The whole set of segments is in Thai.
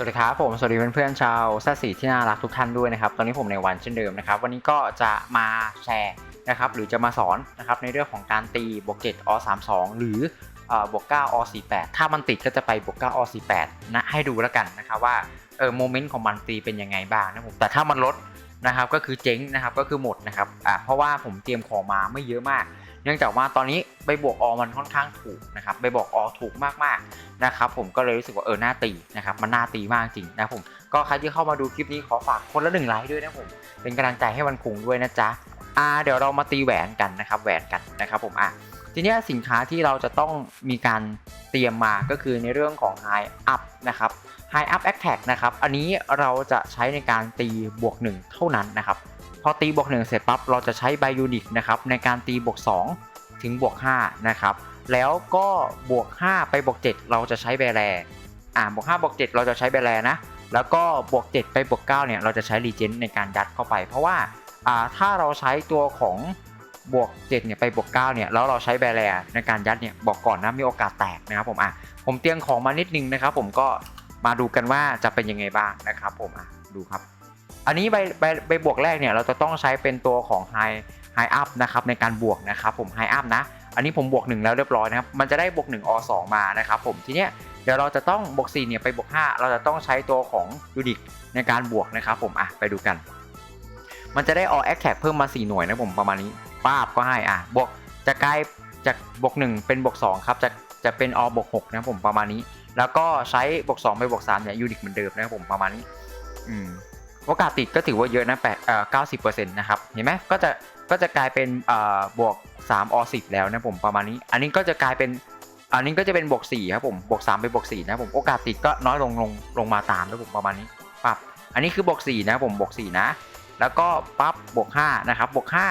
สวัสดีครับผมสวัสดีเพื่อนๆชาวซดสีที่น่ารักทุกท่านด้วยนะครับ ตอนนี้ผมในวันเช่นเดิมนะครับ วันนี้ก็จะมาแชร์นะครับหรือจะมาสอนนะครับในเรื่องของการตีบวก7อ32หรือเอ่อบวก9อ48ถ้ามันติดก็จะไปบวก9อ48นะให้ดูแล้วกันนะครับว่าเออโมเมนต์ของมันตีเป็นยังไงบ้างนะผมแต่ถ้ามันลดนะครับก็คือเจ๊งนะครับก็คือหมดนะครับอ่าเพราะว่าผมเตรียมของมาไม่เยอะมาก เนื่องจากว่าตอนนี้ใบบวกอมันค่อนข้างถูกนะครับใบบวกอถูกมากๆนะครับผมก็เลยรู้สึกว่าเออหน่าตีนะครับมันหน่าตีมากจริงนะผมก็ใครที่เข้ามาดูคลิปนี้ขอฝากคนละหนึ่งไลค์ด้วยนะผมเป็นกำลังใจให้มันคงด้วยนะจ๊ะอ่าเดี๋ยวเรามาตีแหวนกันนะครับแหวนกันนะครับผมอะทีนี้สินค้าที่เราจะต้องมีการเตรียมมาก็คือในเรื่องของ High Up นะครับ High Up Attack นะครับ อันนี้เราจะใช้ในการตีบวก 1 เท่านั้นนะครับ พอตีบวก 1 เสร็จปั๊บเราจะใช้ไบยูนิตนะครับในการตีบวก 2 ถึงบวก5นะครับแล้วก็บวก 5 ไปบวก 7 เราจะใช้แบแรอ่าบวก5บวก 7 เราจะใช้แบแรนะ แล้วก็บวก 7 ไปบวก 9 เนี่ยเราจะใช้รีเจนในการยัดเข้าไป เพราะว่าอ่าถ้าเราใช้ตัวของบวก 7 เนี่ยไปบวก 9 เนี่ยแล้วเราใช้แบแรในการยัดเนี่ยบอกก่อนนะมีโอกาสแตกนะครับผมอะผมเตรียมของมานิดนึงนะครับผมก็มาดูกันว่าจะเป็นยังไงบ้างนะครับผมอะดูครับ อันนี้ใบใบใบบวกแรกเนี่ยเราจะต้องใช้เป็นตัวของ High High Up นะครับในการบวกนะครับผม High Up นะ อันนี้ผมบวก 1 แล้วเรียบร้อยนะครับ มันจะได้บวก1อ2มานะครับผมทีเนี้ยเดี๋ยวเราจะต้องบวก4เนี่ยไปบวก 5 เราจะต้องใช้ตัวของยูนิคในการบวกนะครับผมอะไปดูกัน มันจะได้ออแอคแท็กเพิ่มมา 4 หน่วยนะผมประมาณนี้ป้าบก็ให้อะบวกจะกลายจากบวก 1 เป็นบวก2ครับจะจะเป็นอบวก6นะผมประมาณนี้ แล้วก็ใช้บวก2ไปบวก3เนี่ยยูนิคเหมือนเดิมนะครับผมประมาณนี้อืม โอกาสติดก็ถือว่าเยอะนะแปดเอ่อเก้าสิบเปอร์เซ็นต์นะครับเห็นไหมก็จะก็จะกลายเป็นเอ่อบวกสามอสิบแล้วนะผมประมาณนี้ อันนี้ก็จะกลายเป็นอันนี้ก็จะเป็นบวกสี่ครับผมบวกสามไปบวกสี่นะผมโอกาสติดก็น้อยลงลงลงมาตามนะผมประมาณนี้ปั๊บอันนี้คือบวกสี่นะผมบวกสี่นะ แล้วก็ปั๊บบวกห้านะครับบวกห้า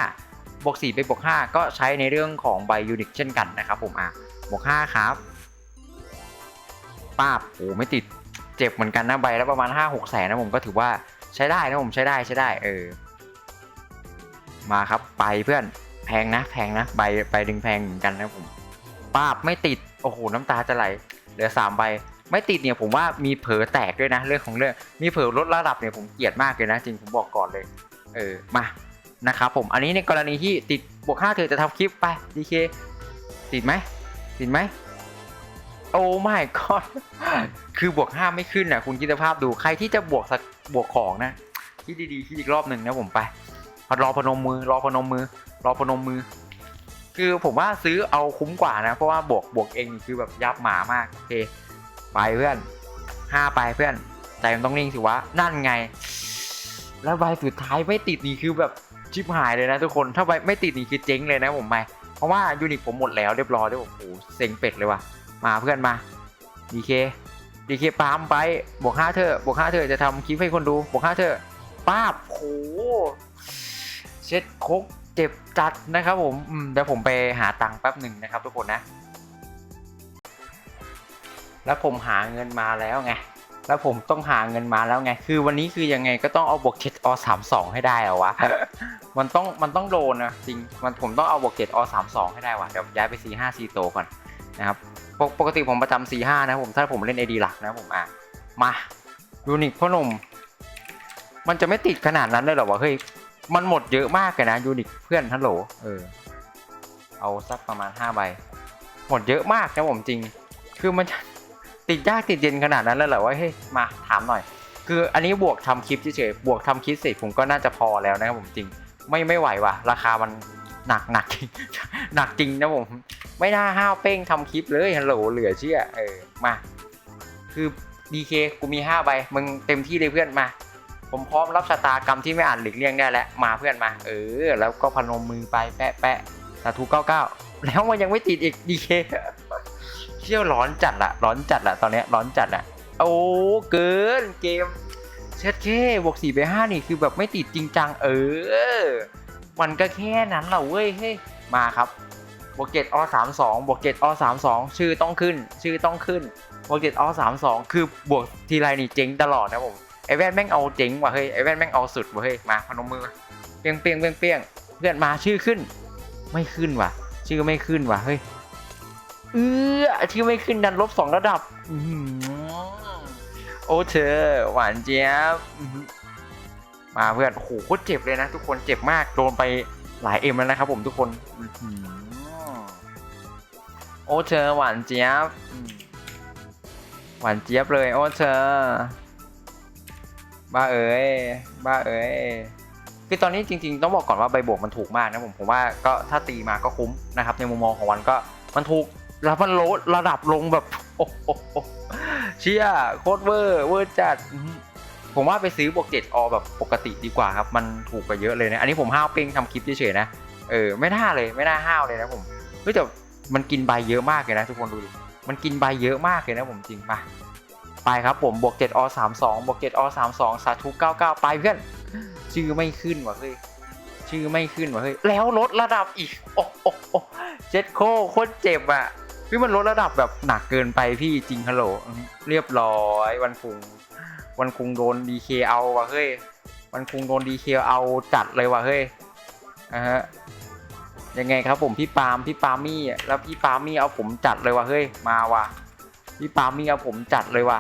บวกสี่ไปบวกห้าก็ใช้ในเรื่องของไบยูนิคเช่นกันนะครับผมอะบวกห้าครับป้าบโอ้ไม่ติดเจ็บเหมือนกันนะใบแล้วประมาณห้าหกแสนนะผมก็ถือว่า ใช้ได้นะผมใช้ได้ใช้ได้เออ มาครับไปเพื่อนแพงนะแพงนะใบใบดึงแพงเหมือนกันนะผมปาบไม่ติดโอ้โหน้ำตาจะไหลเหลือสามใบไม่ติดเนี่ยผมว่ามีเผลอแตกด้วยนะเรื่องของเรื่องมีเผลอลดระดับเนี่ยผมเกลียดมากเลยนะจริงผมบอกก่อนเลย เออมานะครับผมอันนี้ในกรณีที่ติดบวกห้าเธอจะทำคลิปไปดีเคติดไหมติดไหมโอ้ไม่ก็ คือบวกห้าไม่ขึ้นนะคุณคิดสภาพดูใครที่จะบวกสักบวกของนะคิดดีๆคิดอีกรอบหนึ่งนะผมไปรอพนมมือ รอพนมมือ รอพนมมือ คือผมว่าซื้อเอาคุ้มกว่านะ เพราะว่าบวกบวกเองคือแบบยับหมามากโอเคไปเพื่อนห้าไปเพื่อนใจมันต้องนิ่งสิวะนั่นไง แล้วใบสุดท้ายไม่ติดนี่คือแบบชิบหายเลยนะทุกคนถ้าใบไม่ติดนี่คือเจ๊งเลยนะผมไปเพราะว่ายูนิคผมหมดแล้วเรียบร้อยด้วยโอ้โหเซ็งเป็ดเลยว่ะมาเพื่อนมาดีเค ดีเคปามไปบวกห้าเธอบวกห้าเธอจะทำคลิปให้คนดูบวกห้าเธอป้าบโหเช็ดคกเจ็บจัดนะครับผมเดี๋ยวผมไปหาตังค์แป๊บหนึ่งนะครับทุกคนนะ แล้วผมหาเงินมาแล้วไงแล้วผมต้องหาเงินมาแล้วไง คือวันนี้คือยังไงก็ต้องเอาบวกเจ็ดอสามสองให้ได้เหรอวะ มันต้องมันต้องโดนนะจริง มันผมต้องเอาบวกเจ็ดอสามสองให้ได้วะเดี๋ยวย้ายไปซีห้าซีโตก่อนนะครับ ปกปกติผมประจำสี่ห้านะผมถ้าผมเล่น AD หลักนะผมอะมายูนิคพ่อหนุ่มมันจะไม่ติดขนาดนั้นเลยหรอวะเฮ้ยมันหมดเยอะมากเลยนะยูนิคเพื่อนฮัลโหลเออเอาสักประมาณ5ใบหมดเยอะมากนะผมจริง คือมันติดยากติดเย็นขนาดนั้นเลยเหรอวะเฮ้ยมาถามหน่อย คืออันนี้บวกทำคลิปเฉยๆบวกทำคลิปเสร็จผมก็น่าจะพอแล้วนะครับผมจริง ไม่ไม่ไหวว่ะ ราคามัน หนักหนักจริงหนักจริงนะผม ไม่น่าห้าวเป้งทำคลิปเลยฮัลโหลเหลือเชื่อเออมา คือดีเคกูมี5ใบมึงเต็มที่เลยเพื่อนมา ผมพร้อมรับชะตากรรมที่ไม่อาจหลีกเลี่ยงได้แล้วมาเพื่อนมา เออ แล้วก็พนมมือไปแปะแปะสาธุเก้าเก้าแล้วมันยังไม่ติดอีกดีเคเชี่ยวร้อนจัดละร้อนจัดละตอนนี้ร้อนจัดละโอ้เกินเกมเช็ดเคบวกสี่ไปห้านี่คือแบบไม่ติดจริงจังเออ มันก็แค่นั้นแหละเว้ยเฮ้ยมาครับบวกเจ็ดอสามสองบวกเจ็ดอสามสองชื่อต้องขึ้น ชื่อต้องขึ้นบวกเจ็ดอสามสองคือบวกทีไรนี่เจ๊งตลอดนะผมไอแว่นแม่งเอาเจ๊งว่ะเฮ้ยไอแว่นแม่งเอาสุดว่ะเฮ้ยมาพนมมือเปียงเปียงเปียงเปียงเพื่อนมาชื่อขึ้น ไม่ขึ้นว่ะ ชื่อไม่ขึ้นว่ะเฮ้ยเออชื่อไม่ขึ้นดันลบสองระดับโอ้เธอหวานเจี๊ยบ มาเพื่อนโอ้โหโคตรเจ็บเลยนะ ทุกคนเจ็บมากโดนไปหลายเอ็มแล้วนะครับผมทุกคนอื้อหือโอ้เธอหวานเจี๊ยบอืมหวานเจี๊ยบเลยโอ้เธอบ้าเอ๋ยบ้าเอ๋ยคือตอนนี้จริง ๆ ต้องบอกก่อนว่าใบบวกมันถูกมากนะผมผมว่าก็ถ้าตีมาก็คุ้มนะครับ ในมุมมองของวันก็มันถูกแล้วมันลดระดับลงแบบโอ้โหโอ้โหเชี่ยโคตรเวอร์เวอร์จัดอื้อหือ ผมว่าไปซื้อบวกเจ็ดอแบบปกติดีกว่าครับ มันถูกกว่าเยอะเลยนะ อันนี้ผมห้าวเป้งทำคลิปเฉยๆนะ เออ ไม่น่าเลย ไม่น่าห้าวเลยนะผมเฮ้ยแต่มันกินใบเยอะมากเลยนะทุกคนดูดิ มันกินใบเยอะมากเลยนะผมจริงมาไปครับผมบวก7อ32บวก7อ32สาธุ99ไปเพื่อน ชื่อไม่ขึ้นว่ะเฮ้ย ชื่อไม่ขึ้นว่ะเฮ้ย แล้วลดระดับอีก โอ้โอ้โอ้เจ็ดโคโคตรเจ็บอะ พี่มันลดระดับแบบหนักเกินไปพี่จริงฮัลโหลเรียบร้อยวันคุง วันคุงโดนดีเคเอาว่ะเฮ้ยวันคุงโดนดีเคเอาจัดเลยว่ะเฮ้ยอะฮะยังไงครับผมพี่ปาล์มพี่ปาล์มมี่อะแล้วพี่ปาล์มมี่เอาผมจัดเลยว่ะเฮ้ยมาว่ะพี่ปาล์มมี่เอาผมจัดเลยว่ะ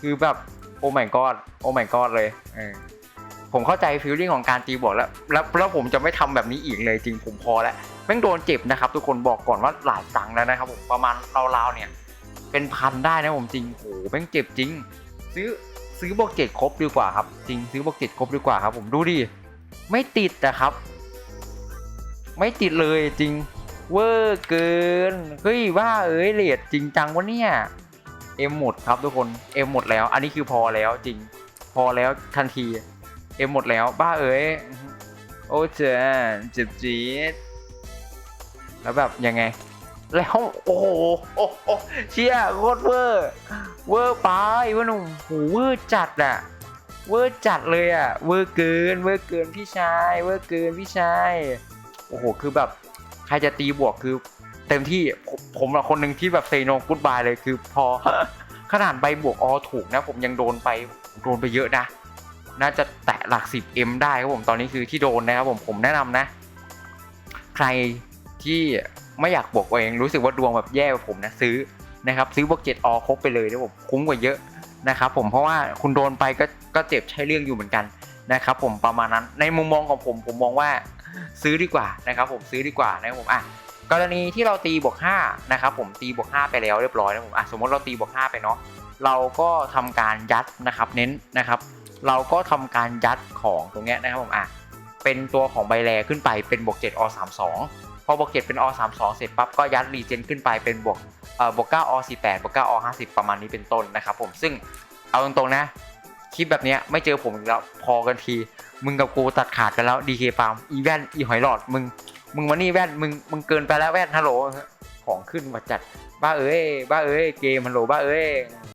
คือแบบโอ้ my god โอ้ my god เลยเออผมเข้าใจฟีลลิ่งของการตีบวกแล้วแล้วแล้วผมจะไม่ทำแบบนี้อีกเลยจริงผมพอแล้ว แม่งโดนเจ็บนะครับ ทุกคนบอกก่อนว่าหลายตังค์แล้วนะครับผมประมาณราวๆเนี่ย เป็นพันได้นะผมจริงโหแม่งเจ็บจริง ซื้อซื้อบวกเจ็ดครบดีกว่าครับ จริงซื้อบวกเจ็ดครบดีกว่าครับ ผมดูดิไม่ติดนะครับ ไม่ติดเลยจริง เวอร์เกินเฮ้ยว่าเอ้ยเลดจริงจังวะเนี่ยเอ็มหมดครับทุกคนเอ็มหมดแล้ว อันนี้คือพอแล้วจริง พอแล้วทันทีเอ็มหมดแล้ว บ้าเอ้ยโอ้เจ๋เจ็บจี๊ด แล้วแบบยังไง แล้วโอ้โหโอ้โหเชี่ยโคตรเวอร์เวอร์ไปวะหนุ่มโหเวอร์จัดอะเวอร์จัดเลยอะเวอร์เกินเวอร์เกินพี่ชายเวอร์เกินพี่ชายโอ้โหคือแบบใครจะตีบวกคือเต็มที่ผมผมอะคนหนึ่งที่แบบเซโนกูดบายเลยคือพอขนาดใบบวกออถูกนะ ผมยังโดนไปโดนไปเยอะนะ น่าจะแตะหลัก 10M ได้ครับผมตอนนี้คือที่โดนนะครับผมผมแนะนำนะ ใคร ที่ไม่อยากบวกเองรู้สึกว่าดวงแบบแย่ผมนะซื้อนะครับซื้อบวก7อครบไปเลยนะผมคุ้มกว่าเยอะนะครับผมเพราะว่าคุณโดนไปก็ก็เจ็บใช่เรื่องอยู่เหมือนกันนะครับผมประมาณนั้นในมุมมองของผมผมมองว่าซื้อดีกว่านะครับผมซื้อดีกว่านะครับผมอะกรณีที่เราตีบวก5นะครับผมตีบวก5ไปแล้วเรียบร้อยนะผมอะสมมติเราตีบวก5ไปเนาะเราก็ทำการยัดนะครับเน้นนะครับ เราก็ทำการยัดของตรงเนี้ยนะครับผมอะเป็นตัวของใบแรขึ้นไปเป็นบวก7อ32 พอบวก7เป็นอ32เสร็จปั๊บก็ยัดรีเจนขึ้นไปเป็นบวกเอ่อบวก9อ48บวก9อ50 ประมาณนี้เป็นต้นนะครับผมซึ่งเอาตรงๆนะคลิปแบบเนี้ยไม่เจอผมอีกแล้วพอกันที มึงกับกูตัดขาดกันแล้วดีเคปาล์มอีแว่นอีหอยหลอดมึงมึงมานี่แว่นมึงมึงเกินไปแล้วแว่นฮัลโหลของขึ้นมาจัดบ้าเอ้ยบ้าเอ้ยเกมฮัลโหลบ้าเอ้ย